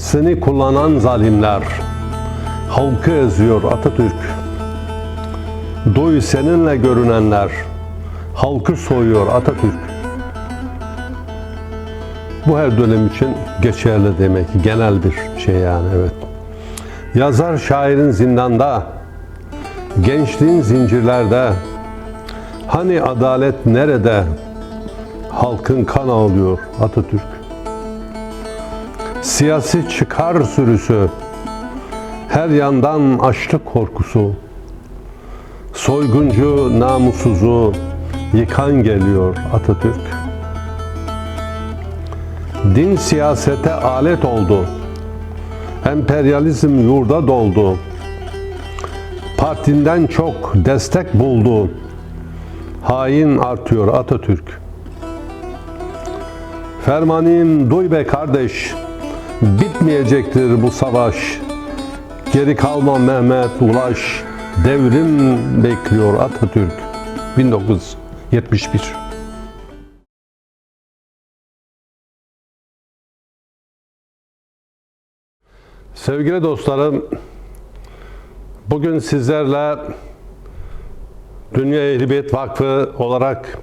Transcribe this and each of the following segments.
Seni kullanan zalimler, halkı eziyor Atatürk. Duy seninle görünenler, halkı soyuyor Atatürk. Bu her dönem için geçerli demek ki genel bir şey yani evet. Yazar şairin zindanda, gençliğin zincirlerde, hani adalet nerede? Halkın kan ağlıyor Atatürk. Siyasi çıkar sürüsü, her yandan açlık korkusu, soyguncu namussuzu yıkan geliyor Atatürk. Din siyasete alet oldu. Emperyalizm yurda doldu. Partinden çok destek buldu. Hain artıyor Atatürk. Fermanim duy be kardeş, bitmeyecektir bu savaş. Geri kalma Mehmet Ulaş, devrim bekliyor Atatürk. 1971 Sevgili dostlarım, bugün sizlerle Dünya Ehlibiyet Vakfı olarak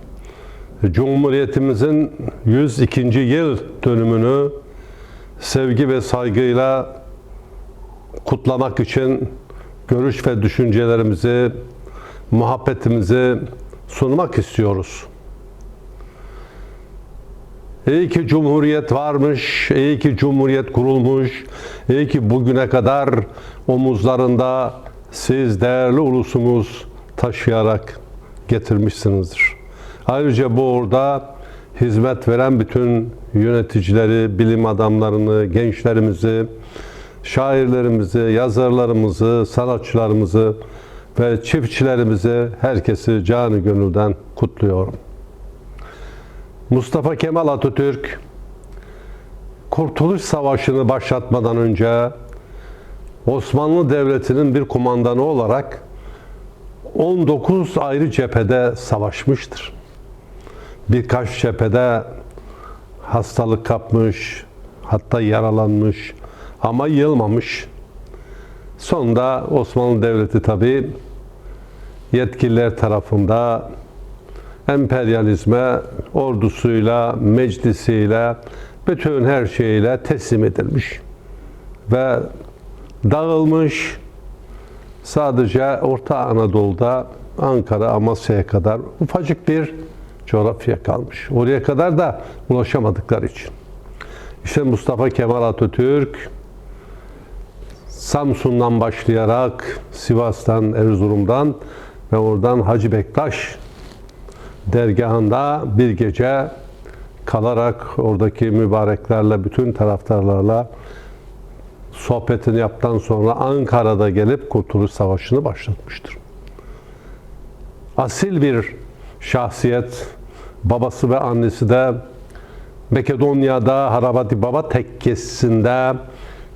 Cumhuriyetimizin 102. yıl dönümünü sevgi ve saygıyla kutlamak için görüş ve düşüncelerimizi, muhabbetimizi sunmak istiyoruz. İyi ki Cumhuriyet varmış, iyi ki Cumhuriyet kurulmuş, iyi ki bugüne kadar omuzlarında siz değerli ulusumuz taşıyarak getirmişsinizdir. Ayrıca bu orada hizmet veren bütün yöneticileri, bilim adamlarını, gençlerimizi, şairlerimizi, yazarlarımızı, sanatçılarımızı ve çiftçilerimizi, herkesi canı gönülden kutluyorum. Mustafa Kemal Atatürk Kurtuluş Savaşı'nı başlatmadan önce Osmanlı Devleti'nin bir kumandanı olarak 19 ayrı cephede savaşmıştır. Birkaç cephede hastalık kapmış, hatta yaralanmış ama yılmamış. Sonunda Osmanlı Devleti tabi yetkililer tarafında emperyalizme ordusuyla, meclisiyle, bütün her şeyiyle teslim edilmiş ve dağılmış. Sadece Orta Anadolu'da Ankara, Amasya'ya kadar ufacık bir coğrafya kalmış. Oraya kadar da ulaşamadıkları için. İşte Mustafa Kemal Atatürk Samsun'dan başlayarak Sivas'tan, Erzurum'dan ve oradan Hacı Bektaş dergahında bir gece kalarak oradaki mübareklerle, bütün taraftarlarla sohbetini yaptıktan sonra Ankara'da gelip Kurtuluş Savaşı'nı başlatmıştır. Asil bir şahsiyet, babası ve annesi de Makedonya'da Harabati Baba tekkesinde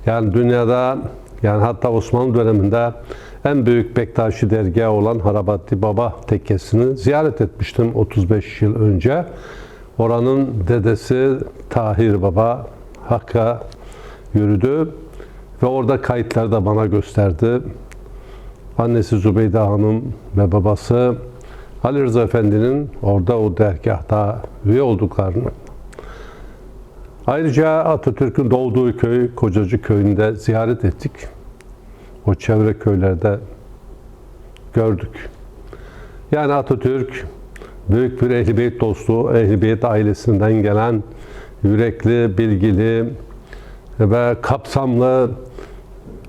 yani dünyada yani hatta Osmanlı döneminde en büyük Bektaşi dergahı olan Harabati Baba tekkesini ziyaret etmiştim 35 yıl önce. Oranın dedesi Tahir Baba Hakk'a yürüdü ve orada kayıtları da bana gösterdi. Annesi Zübeyde Hanım ve babası Ali Rıza Efendi'nin orada o dergahta üye olduklarını. Ayrıca Atatürk'ün doğduğu köy Kocacı köyünde ziyaret ettik. O çevre köylerde gördük. Yani Atatürk büyük bir Ehl-i Beyt dostu, Ehl-i Beyt ailesinden gelen yürekli, bilgili ve kapsamlı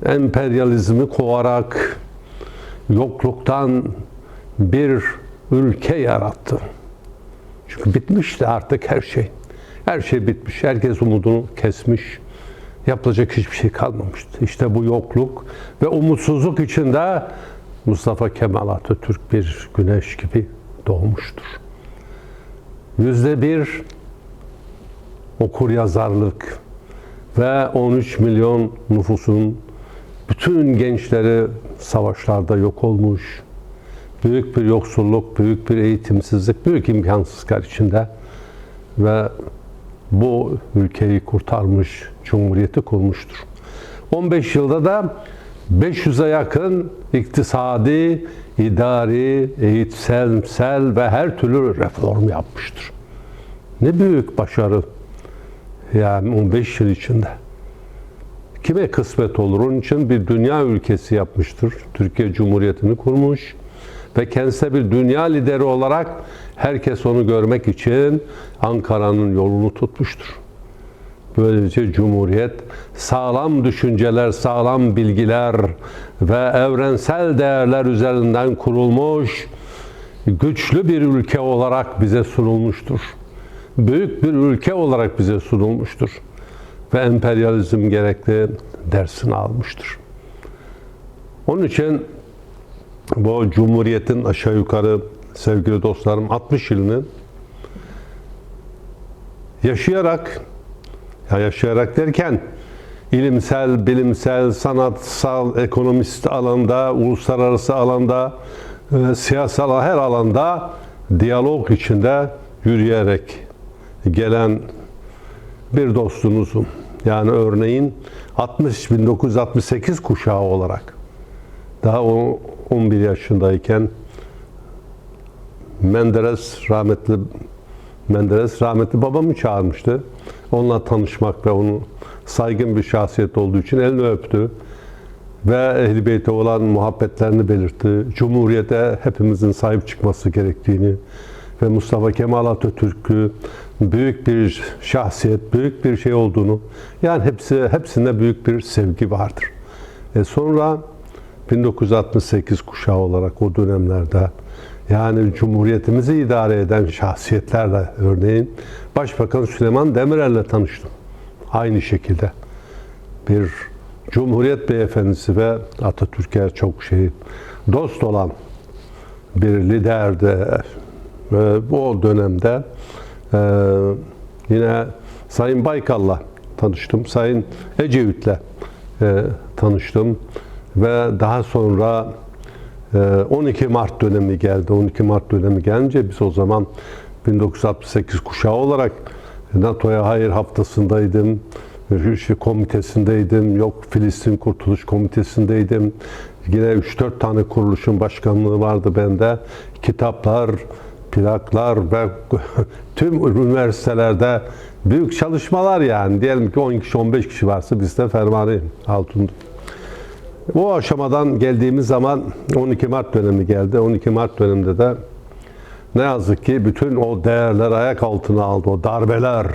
emperyalizmi kovarak yokluktan bir ülke yarattı. Çünkü bitmişti artık her şey. Her şey bitmiş. Herkes umudunu kesmiş. Yapılacak hiçbir şey kalmamıştı. İşte bu yokluk ve umutsuzluk içinde Mustafa Kemal Atatürk bir güneş gibi doğmuştur. Yüzde bir okur yazarlık ve 13 milyon nüfusun bütün gençleri savaşlarda yok olmuş. Büyük bir yoksulluk, büyük bir eğitimsizlik, büyük imkansızlıklar içinde ve bu ülkeyi kurtarmış, cumhuriyeti kurmuştur. 15 yılda da 500'e yakın iktisadi, idari, eğitsel ve her türlü reform yapmıştır. Ne büyük başarı. Yani 15 yıl içinde. Kime kısmet olur? Onun için bir dünya ülkesi yapmıştır. Türkiye Cumhuriyeti'ni kurmuş ve kendisi bir dünya lideri olarak herkes onu görmek için Ankara'nın yolunu tutmuştur. Böylece Cumhuriyet sağlam düşünceler, sağlam bilgiler ve evrensel değerler üzerinden kurulmuş güçlü bir ülke olarak bize sunulmuştur. Büyük bir ülke olarak bize sunulmuştur. Ve emperyalizm gerekli dersini almıştır. Onun için bu Cumhuriyet'in aşağı yukarı sevgili dostlarım 60 yılını yaşayarak ya yaşayarak derken ilimsel, bilimsel, sanatsal, ekonomist alanda, uluslararası alanda, e, siyasal her alanda diyalog içinde yürüyerek gelen bir dostunuzum. Yani örneğin 60 1968 kuşağı olarak daha o 11 yaşındayken Menderes rahmetli Menderes rahmetli babamı çağırmıştı. Onunla tanışmak ve onu saygın bir şahsiyet olduğu için elini öptü. Ve Ehl-i Beyt'e olan muhabbetlerini belirtti. Cumhuriyete hepimizin sahip çıkması gerektiğini ve Mustafa Kemal Atatürk'ü büyük bir şahsiyet, büyük bir şey olduğunu yani hepsi hepsinde büyük bir sevgi vardır. E sonra 1968 kuşağı olarak o dönemlerde yani Cumhuriyetimizi idare eden şahsiyetlerle örneğin Başbakan Süleyman Demirel'le tanıştım. Aynı şekilde bir Cumhuriyet Beyefendisi ve Atatürk'e çok şey dost olan bir liderdi. Ve bu dönemde e, yine Sayın Baykal'la tanıştım. Sayın Ecevit'le e, tanıştım. Ve daha sonra 12 Mart dönemi geldi. 12 Mart dönemi gelince biz o zaman 1968 kuşağı olarak NATO'ya hayır haftasındaydım. Şey, komitesindeydim. Yok Filistin Kurtuluş Komitesindeydim. Yine 3-4 tane kuruluşun başkanlığı vardı bende. Kitaplar, plaklar ve tüm üniversitelerde büyük çalışmalar yani. Diyelim ki 10 kişi 15 kişi varsa bizde fermanı altında. Bu aşamadan geldiğimiz zaman 12 Mart dönemi geldi. 12 Mart döneminde de ne yazık ki bütün o değerler ayak altına aldı. O darbeler.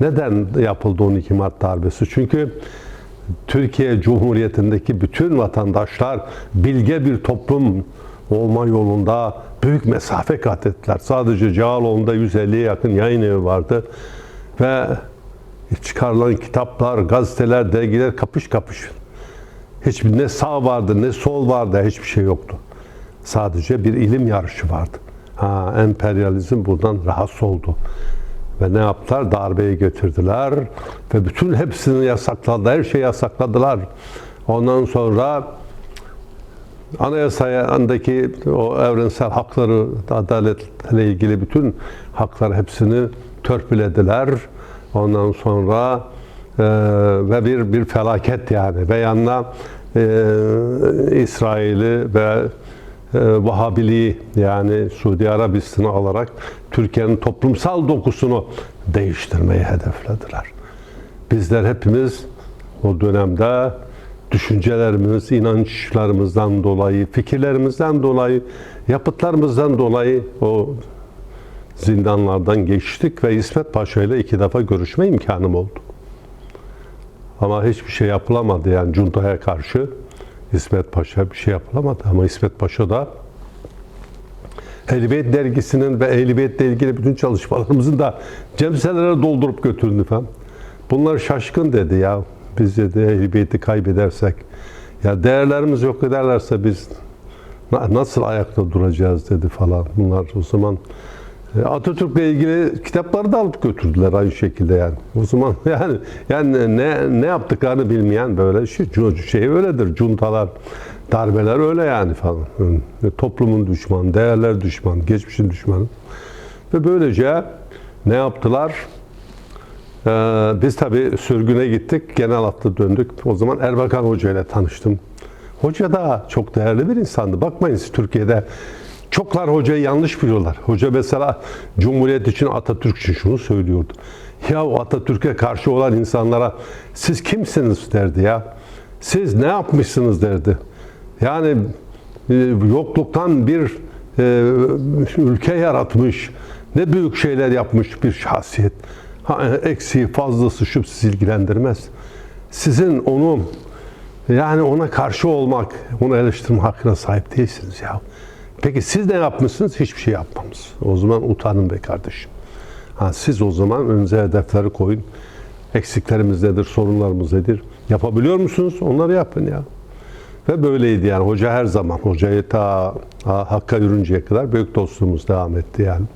Neden yapıldı 12 Mart darbesi? Çünkü Türkiye Cumhuriyeti'ndeki bütün vatandaşlar bilge bir toplum olma yolunda büyük mesafe kat ettiler. Sadece Cağaloğlu'nda 150'ye yakın yayın evi vardı. Ve çıkarılan kitaplar, gazeteler, dergiler kapış kapış Hiçbir ne sağ vardı ne sol vardı hiçbir şey yoktu. Sadece bir ilim yarışı vardı. Ha, emperyalizm buradan rahatsız oldu. Ve ne yaptılar? Darbeyi götürdüler ve bütün hepsini yasakladı. Her şeyi yasakladılar. Ondan sonra anayasayandaki o evrensel hakları, adaletle ilgili bütün haklar hepsini törpülediler. Ondan sonra e, ve bir bir felaket yani ve yanına e, İsrail'i ve e, Vahabiliği yani Suudi Arabistan'ı alarak Türkiye'nin toplumsal dokusunu değiştirmeyi hedeflediler. Bizler hepimiz o dönemde düşüncelerimiz, inançlarımızdan dolayı, fikirlerimizden dolayı, yapıtlarımızdan dolayı o zindanlardan geçtik ve İsmet Paşa ile iki defa görüşme imkanım oldu. Ama hiçbir şey yapılamadı yani Cunta'ya karşı. İsmet Paşa bir şey yapılamadı ama İsmet Paşa da Ehlibeyt dergisinin ve Ehlibeyt'le ilgili bütün çalışmalarımızın da cemselere doldurup götürdü falan. Bunlar şaşkın dedi ya. Biz dedi Ehlibeyt'i kaybedersek ya değerlerimiz yok ederlerse biz nasıl ayakta duracağız dedi falan. Bunlar o zaman Atatürk'le ilgili kitapları da alıp götürdüler aynı şekilde yani. O zaman yani yani ne ne yaptıklarını bilmeyen böyle şey, şey öyledir. Cuntalar, darbeler öyle yani falan. E, toplumun düşmanı, değerler düşmanı, geçmişin düşmanı. Ve böylece ne yaptılar? Ee, biz tabii sürgüne gittik, genel hatlı döndük. O zaman Erbakan Hoca ile tanıştım. Hoca da çok değerli bir insandı. Bakmayın Türkiye'de çoklar hocayı yanlış biliyorlar. Hoca mesela Cumhuriyet için, Atatürk için şunu söylüyordu. Ya Atatürk'e karşı olan insanlara siz kimsiniz derdi ya. Siz ne yapmışsınız derdi. Yani e, yokluktan bir e, ülke yaratmış, ne büyük şeyler yapmış bir şahsiyet. Ha, eksiği fazlası sizi ilgilendirmez. Sizin onu yani ona karşı olmak, onu eleştirme hakkına sahip değilsiniz ya. Peki siz ne yapmışsınız? Hiçbir şey yapmamışsınız. O zaman utanın be kardeşim. Ha, siz o zaman önünüze hedefleri koyun. Eksiklerimiz nedir, sorunlarımız nedir? Yapabiliyor musunuz? Onları yapın ya. Ve böyleydi yani. Hoca her zaman, hocayı ta ha, Hakk'a yürünceye kadar büyük dostluğumuz devam etti yani.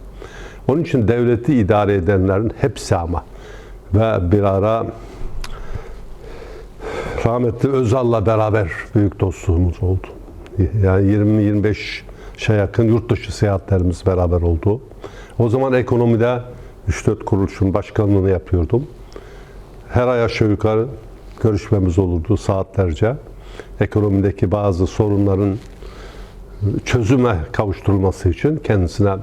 Onun için devleti idare edenlerin hepsi ama ve bir ara rahmetli Özal'la beraber büyük dostluğumuz oldu. Yani 20-25 şey yakın yurt dışı seyahatlerimiz beraber oldu. O zaman ekonomide 3-4 kuruluşun başkanlığını yapıyordum. Her ay aşağı yukarı görüşmemiz olurdu saatlerce. Ekonomideki bazı sorunların çözüme kavuşturulması için kendisine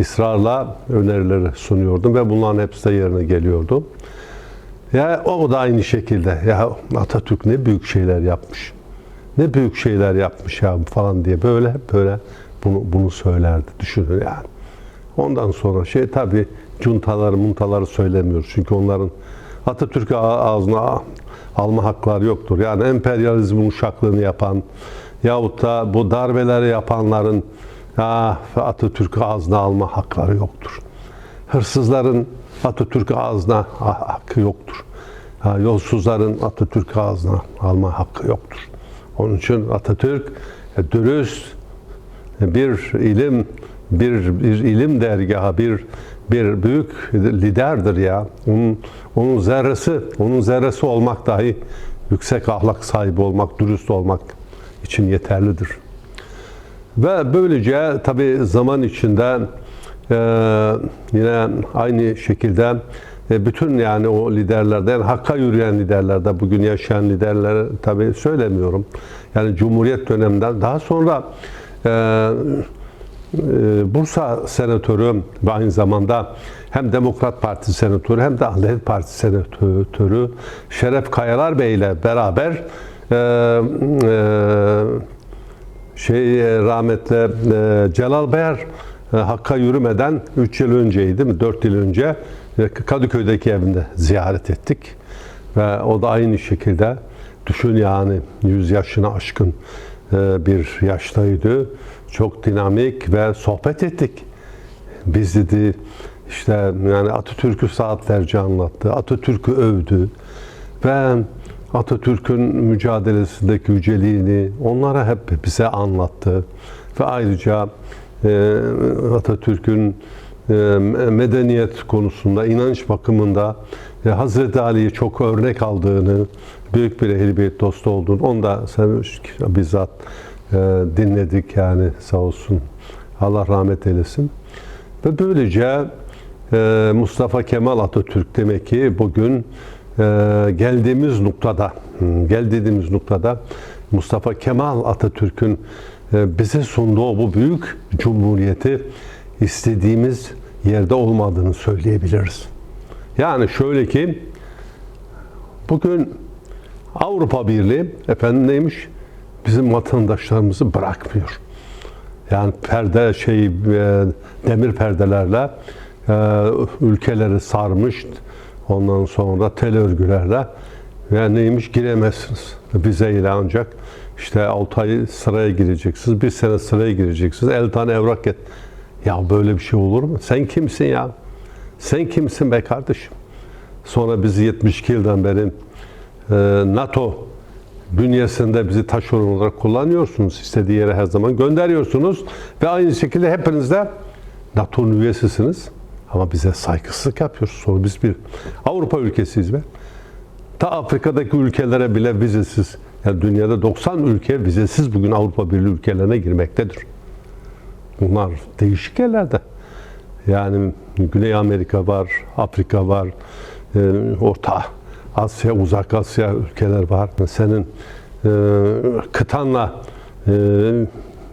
ısrarla önerileri sunuyordum ve bunların hepsi de yerine geliyordu. Ya o da aynı şekilde ya Atatürk ne büyük şeyler yapmış. Ne büyük şeyler yapmış ya falan diye böyle böyle bunu bunu söylerdi. Düşünün yani. Ondan sonra şey tabi cuntaları muntaları söylemiyoruz. Çünkü onların Atatürk'ü ağzına alma hakları yoktur. Yani emperyalizmin uşaklığını yapan yahut da bu darbeleri yapanların ya Atatürk'ü ağzına alma hakları yoktur. Hırsızların Atatürk'ü ağzına hakkı yoktur. Ha, yolsuzların Atatürk ağzına alma hakkı yoktur. Onun için Atatürk e, dürüst bir ilim bir, bir ilim dergahı bir bir büyük liderdir ya. Onun onun zerresi, onun zerresi olmak dahi yüksek ahlak sahibi olmak, dürüst olmak için yeterlidir. Ve böylece tabi zaman içinde e, yine aynı şekilde e, bütün yani o liderlerde, yani hakka yürüyen liderlerde, bugün yaşayan liderler tabi söylemiyorum. Yani Cumhuriyet döneminden daha sonra e, e, Bursa senatörü ve aynı zamanda hem Demokrat Parti senatörü hem de Adalet Parti senatörü Şeref Kayalar Bey ile beraber e, e, şey rahmetli e, Celal Bayar e, Hakk'a yürümeden 3 yıl önceydi mi 4 yıl önce e, Kadıköy'deki evinde ziyaret ettik. Ve o da aynı şekilde düşün yani 100 yaşına aşkın e, bir yaştaydı. Çok dinamik ve sohbet ettik. Biz dedi işte yani Atatürk'ü saatlerce anlattı. Atatürk'ü övdü. Ve Atatürk'ün mücadelesindeki yüceliğini onlara hep bize anlattı. Ve ayrıca e, Atatürk'ün medeniyet konusunda, inanç bakımında e, Hazreti Ali'yi çok örnek aldığını, büyük bir ehl beyt dostu olduğunu, onu da bizzat dinledik yani sağ olsun. Allah rahmet eylesin. Ve böylece Mustafa Kemal Atatürk demek ki bugün geldiğimiz noktada, geldiğimiz noktada Mustafa Kemal Atatürk'ün bize sunduğu bu büyük cumhuriyeti istediğimiz yerde olmadığını söyleyebiliriz. Yani şöyle ki bugün Avrupa Birliği efendim neymiş? Bizim vatandaşlarımızı bırakmıyor. Yani perde şey demir perdelerle ülkeleri sarmış. Ondan sonra tel örgülerle ve neymiş giremezsiniz. Vizeyle ancak işte 6 ay sıraya gireceksiniz, bir sene sıraya gireceksiniz, 50 tane evrak get. Ya böyle bir şey olur mu? Sen kimsin ya? Sen kimsin be kardeşim? Sonra bizi 72 yıldan beri e, NATO bünyesinde bizi taşeron olarak kullanıyorsunuz. İstediği yere her zaman gönderiyorsunuz. Ve aynı şekilde hepiniz de NATO'nun üyesisiniz. Ama bize saygısızlık yapıyorsunuz. Sonra biz bir Avrupa ülkesiyiz be. Ta Afrika'daki ülkelere bile vizesiz. Yani dünyada 90 ülke vizesiz bugün Avrupa Birliği ülkelerine girmektedir. Bunlar değişik yerlerde. Yani Güney Amerika var, Afrika var, e, Orta Asya, Uzak Asya ülkeler var. Senin e, kıtanla e,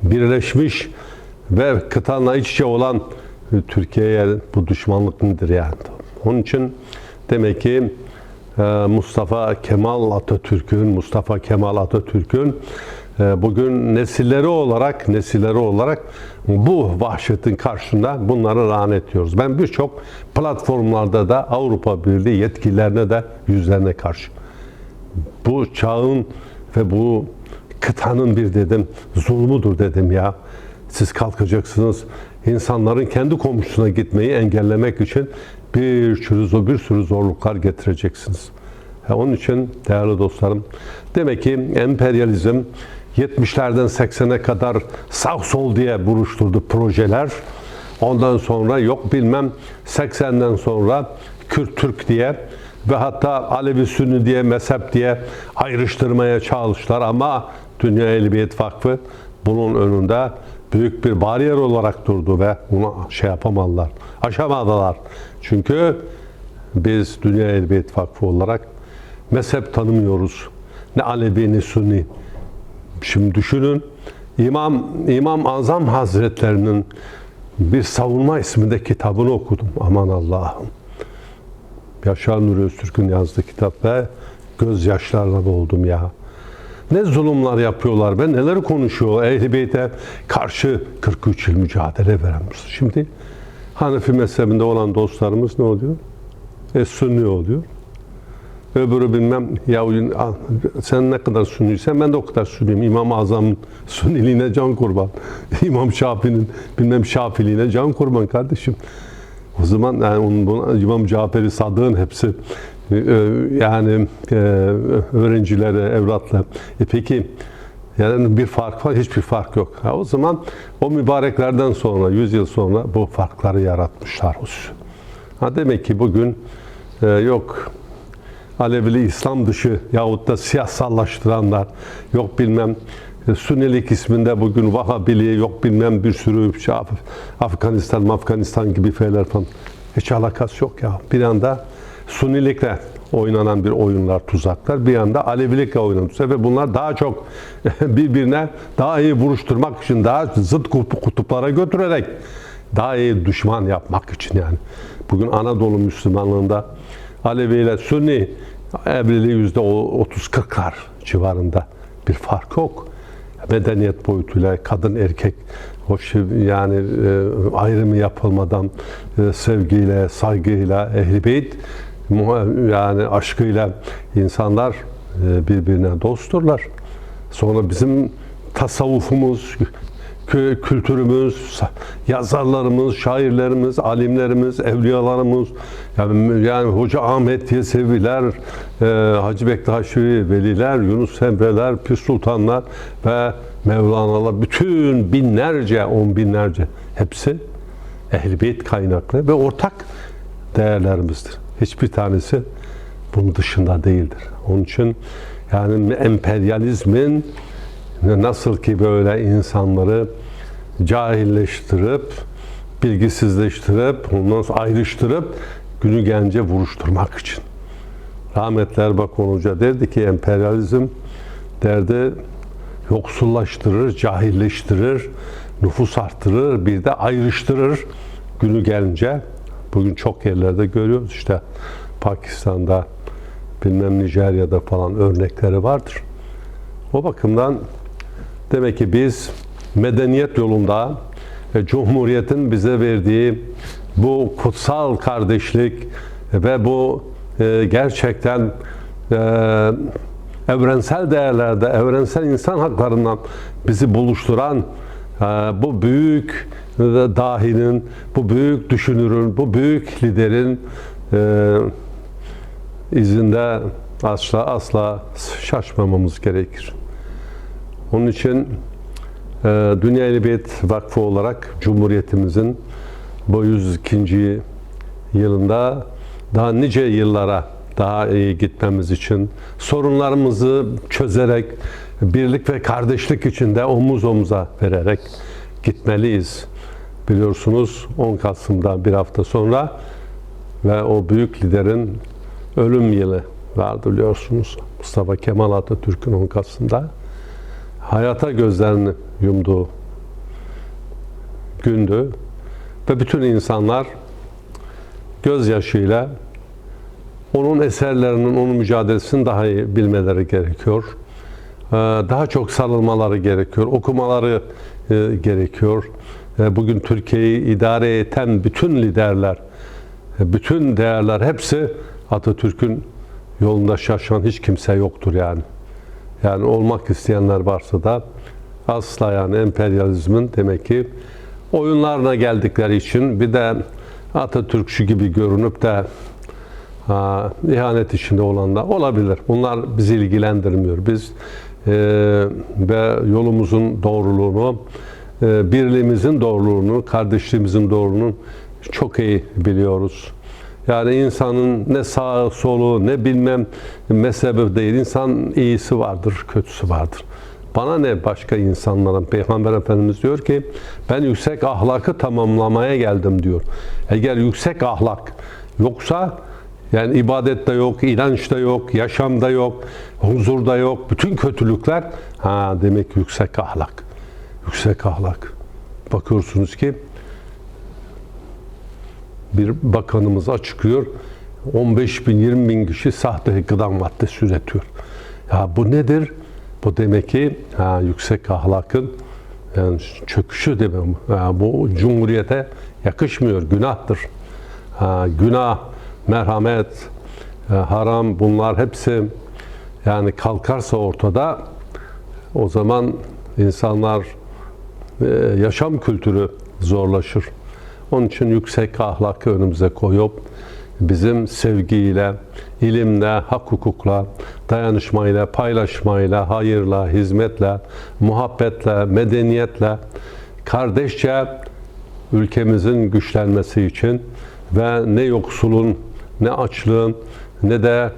birleşmiş ve kıtanla iç içe olan Türkiye'ye bu düşmanlık nedir yani? Onun için demek ki e, Mustafa Kemal Atatürk'ün Mustafa Kemal Atatürk'ün bugün nesilleri olarak nesilleri olarak bu vahşetin karşısında bunları lanetliyoruz. Ben birçok platformlarda da Avrupa Birliği yetkililerine de yüzlerine karşı bu çağın ve bu kıtanın bir dedim zulmudur dedim ya. Siz kalkacaksınız insanların kendi komşusuna gitmeyi engellemek için bir sürü bir sürü zorluklar getireceksiniz. Ha, onun için değerli dostlarım demek ki emperyalizm 70'lerden 80'e kadar sağ sol diye buruşturdu projeler. Ondan sonra yok bilmem 80'den sonra Kürt Türk diye ve hatta Alevi Sünni diye mezhep diye ayrıştırmaya çalıştılar ama Dünya Edebiyat Vakfı bunun önünde büyük bir bariyer olarak durdu ve bunu şey yapamadılar, aşamadılar. Çünkü biz Dünya Edebiyat Vakfı olarak mezhep tanımıyoruz. Ne Alevi ne Sünni. Şimdi düşünün İmam İmam Azam Hazretlerinin bir savunma isminde kitabını okudum. Aman Allah'ım. Yaşar Nuri Öztürk'ün yazdığı kitap ve gözyaşlarla boğuldum ya. Ne zulümler yapıyorlar be, neler konuşuyor. Ehl-i Beyt'e karşı 43 yıl mücadele vermiş. Şimdi Hanefi mezhebinde olan dostlarımız ne oluyor? E, Sünni oluyor. Öbürü bilmem ya sen ne kadar sünniysen ben de o kadar sünniyim. İmam-ı Azam'ın sünniliğine can kurban. İmam Şafii'nin bilmem Şafiliğine can kurban kardeşim. O zaman yani onun, buna, İmam Cafer-i Sadık'ın hepsi e, yani e, öğrencileri, evlatlar. E peki yani bir fark var, hiçbir fark yok. Ha, o zaman o mübareklerden sonra, 100 yıl sonra bu farkları yaratmışlar. Ha, demek ki bugün e, yok Alevili İslam dışı yahut da siyasallaştıranlar, yok bilmem e, Sünnilik isminde bugün Vahabiliği, yok bilmem bir sürü şey, Afganistan, Afganistan gibi şeyler falan. Hiç alakası yok ya. Bir anda Sunnilikle oynanan bir oyunlar, tuzaklar. Bir anda Alevilikle oynanan tuzaklar. Ve bunlar daha çok birbirine daha iyi vuruşturmak için, daha zıt kutuplara götürerek daha iyi düşman yapmak için yani. Bugün Anadolu Müslümanlığında Alevi ile Sünni evliliği yüzde 30-40'lar civarında bir fark yok. Medeniyet boyutuyla kadın erkek hoş yani e, ayrımı yapılmadan e, sevgiyle, saygıyla, ehli beyt yani aşkıyla insanlar e, birbirine dostturlar. Sonra bizim tasavvufumuz, kültürümüz, yazarlarımız, şairlerimiz, alimlerimiz, evliyalarımız, yani, yani Hoca Ahmet Yeseviler, e, Hacı Bektaşi Veliler, Yunus Emre'ler, Pir Sultanlar ve Mevlana'lar, bütün binlerce, on binlerce hepsi ehl Beyt kaynaklı ve ortak değerlerimizdir. Hiçbir tanesi bunun dışında değildir. Onun için yani emperyalizmin nasıl ki böyle insanları cahilleştirip, bilgisizleştirip, ondan sonra ayrıştırıp günü gence vuruşturmak için. Rahmetli Erbakan Hoca derdi ki emperyalizm derdi yoksullaştırır, cahilleştirir, nüfus arttırır, bir de ayrıştırır günü gelince. Bugün çok yerlerde görüyoruz işte Pakistan'da, bilmem Nijerya'da falan örnekleri vardır. O bakımdan demek ki biz medeniyet yolunda e, Cumhuriyet'in bize verdiği bu kutsal kardeşlik ve bu e, gerçekten e, evrensel değerlerde, evrensel insan haklarından bizi buluşturan bu büyük dahinin, bu büyük düşünürün, bu büyük liderin izinde asla asla şaşmamamız gerekir. Onun için ee, Dünya Edebiyat Vakfı olarak Cumhuriyetimizin bu 102. yılında daha nice yıllara daha iyi gitmemiz için sorunlarımızı çözerek birlik ve kardeşlik içinde omuz omuza vererek gitmeliyiz. Biliyorsunuz 10 Kasım'da bir hafta sonra ve o büyük liderin ölüm yılı vardı biliyorsunuz. Mustafa Kemal Atatürk'ün onkasında hayata gözlerini yumduğu gündü ve bütün insanlar gözyaşıyla onun eserlerinin, onun mücadelesini daha iyi bilmeleri gerekiyor. Ee, Daha çok sarılmaları gerekiyor, okumaları e, gerekiyor. E, Bugün Türkiye'yi idare eden bütün liderler, e, bütün değerler hepsi Atatürk'ün yolunda şaşan hiç kimse yoktur yani. Yani olmak isteyenler varsa da asla yani emperyalizmin demek ki oyunlarına geldikleri için bir de Atatürkçü gibi görünüp de ha, ihanet içinde olan da olabilir. Bunlar bizi ilgilendirmiyor. Biz e, ve yolumuzun doğruluğunu, e, birliğimizin doğruluğunu, kardeşliğimizin doğruluğunu çok iyi biliyoruz. Yani insanın ne sağı solu ne bilmem mezhebi değil. İnsan iyisi vardır, kötüsü vardır. Bana ne başka insanların? Peygamber Efendimiz diyor ki ben yüksek ahlakı tamamlamaya geldim diyor. Eğer yüksek ahlak yoksa yani ibadette yok, inançta yok, yaşamda yok, huzurda yok. Bütün kötülükler ha demek yüksek ahlak. Yüksek ahlak. Bakıyorsunuz ki bir bakanımız açıklıyor. 15 bin, 20 bin kişi sahte gıda maddesi üretiyor. Ya bu nedir? Bu demek ki ha, yüksek ahlakın yani çöküşü demem. Ha, bu cumhuriyete yakışmıyor, günahtır. Ha, günah, merhamet, haram bunlar hepsi yani kalkarsa ortada o zaman insanlar e, yaşam kültürü zorlaşır. Onun için yüksek ahlakı önümüze koyup bizim sevgiyle, ilimle, hak hukukla, dayanışmayla, paylaşmayla, hayırla, hizmetle, muhabbetle, medeniyetle, kardeşçe ülkemizin güçlenmesi için ve ne yoksulun, ne açlığın, ne de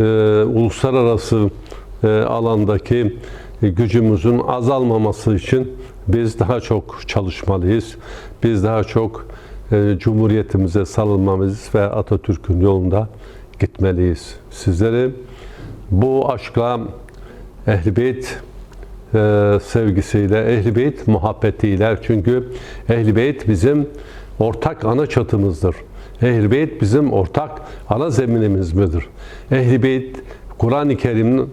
e, uluslararası e, alandaki gücümüzün azalmaması için biz daha çok çalışmalıyız. Biz daha çok Cumhuriyetimize sarılmamız ve Atatürk'ün yolunda gitmeliyiz. Sizleri bu aşkla Ehl-i Beyt e, sevgisiyle, Ehl-i Beyt muhabbetiyle çünkü Ehl-i Beyt bizim ortak ana çatımızdır. Ehl-i Beyt bizim ortak ana zeminimizdir. Ehl-i Beyt Kur'an-ı Kerim'in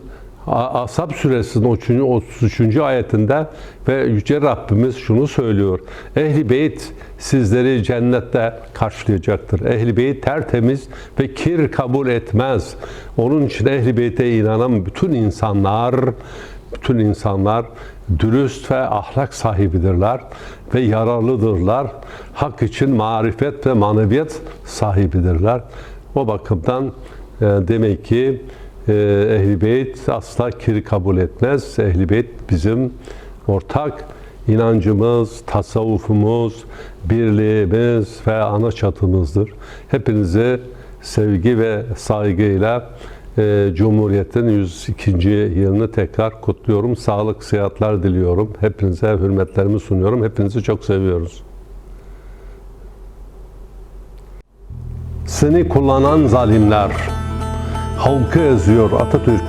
Ashab suresinin 33. ayetinde ve Yüce Rabbimiz şunu söylüyor. Ehli beyt sizleri cennette karşılayacaktır. Ehli beyt tertemiz ve kir kabul etmez. Onun için ehli beyte inanan bütün insanlar bütün insanlar dürüst ve ahlak sahibidirler ve yararlıdırlar. Hak için marifet ve maneviyat sahibidirler. O bakımdan e, demek ki e, Ehl-i Beyt asla kir kabul etmez. Ehl-i Beyt bizim ortak inancımız, tasavvufumuz, birliğimiz ve ana çatımızdır. Hepinizi sevgi ve saygıyla e, Cumhuriyet'in 102. yılını tekrar kutluyorum. Sağlık, sıhhatler diliyorum. Hepinize hürmetlerimi sunuyorum. Hepinizi çok seviyoruz. Seni kullanan zalimler, halkı eziyor Atatürk.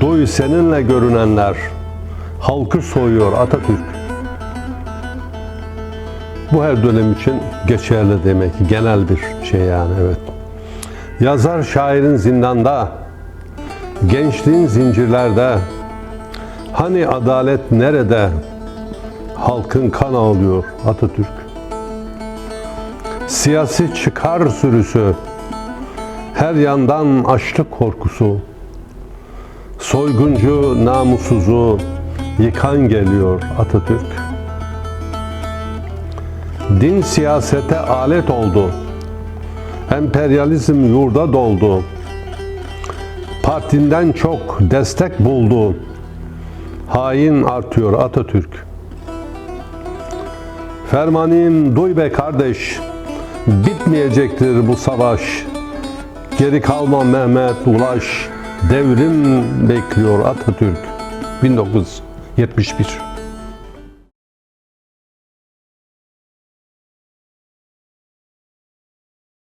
Duy seninle görünenler, halkı soyuyor Atatürk. Bu her dönem için geçerli demek ki genel bir şey yani evet. Yazar şairin zindanda, gençliğin zincirlerde, hani adalet nerede, halkın kan ağlıyor Atatürk. Siyasi çıkar sürüsü, her yandan açlık korkusu, soyguncu namusuzu yıkan geliyor Atatürk. Din siyasete alet oldu. Emperyalizm yurda doldu. Partinden çok destek buldu. Hain artıyor Atatürk. Fermanim duy be kardeş, bitmeyecektir bu savaş. Geri kalma Mehmet Ulaş, devrim bekliyor Atatürk. 1971